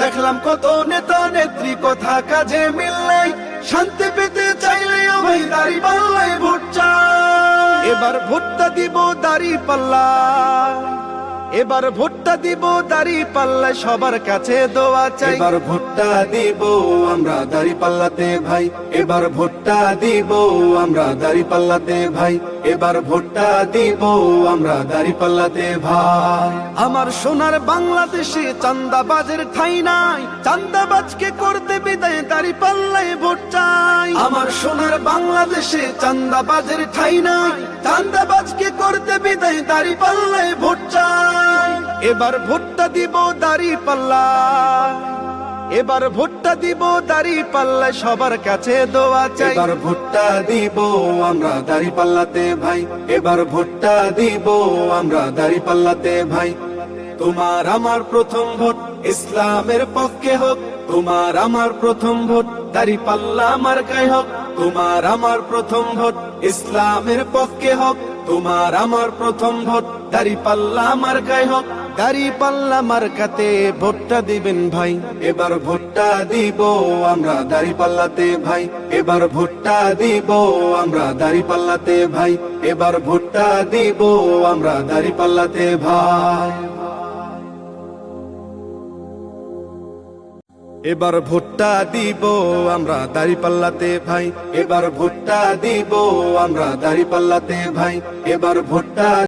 দেখলাম কত নেতা নেত্রী, কথা কাজে মিল নাই। শান্তি পেতে চাইলে ভাই দাড়ি পাল্লাই ভোট চাই। এবার ভোটটা দিব দাড়ি পাল্লা এবার ভোটটা দিব দাড়ি পাল্লা সবার কাছে দোয়া চাই। এবার ভোটটা দিব আমরা দাড়ি পাল্লাতে ভাই। এবার ভোটটা দিব আমরা দাড়ি পাল্লাতে ভাই। এবার ভোটটা দিব আমরা দাড়ি পাল্লাতে ভাই। আমার সোনার বাংলাদেশে চান্দাবাজের ঠাই নাই। চান্দাবাজকে করতে বিদায় দাড়ি পাল্লায় ভোট চাই। আমার সোনার বাংলাদেশে চান্দাবাজের ঠাই নাই। চান্দাবাজকে করতে বিদায় দাড়ি পাল্লায় ভোট চাই। এবার ভোটটা দিব দাড়ি পাল্লা এবার ভোটটা দিব দাড়ি সবার কাছে দোয়া চাই। এবার ভোটটা দিব আমরা দাড়ি পাল্লাতে ভাই। এবার ভোটটা দিব আমরা দাড়ি পাল্লাতে ভাই। তোমার আমার প্রথম ভোট, ইসলামের পক্ষে হোক। তোমার আমার প্রথম ভোট, দাড়ি পাল্লা আমার কায় হোক। তোমার আমার প্রথম ভোট, ইসলামের পক্ষে হোক। তোমার আমার প্রথম ভোট। দাড়ি পাল্লা আমার গায়ে হোক। দাড়ি পাল্লা মার্কাতে ভোটটা দিবেন ভাই। এবার ভোটটা দিব আমরা দাড়ি পাল্লাতে ভাই। এবার ভোটটা দিব আমরা দাড়ি পাল্লাতে ভাই। এবার ভোটটা দিব আমরা দাড়ি পাল্লাতে ভাই। এবার ভুট্টা দিব আমরা দাড়ি পাল্লাতে ভাই। এবার ভুট্টা দিব আমরা দাড়ি পাল্লাতে ভাই। এবার ভোটটা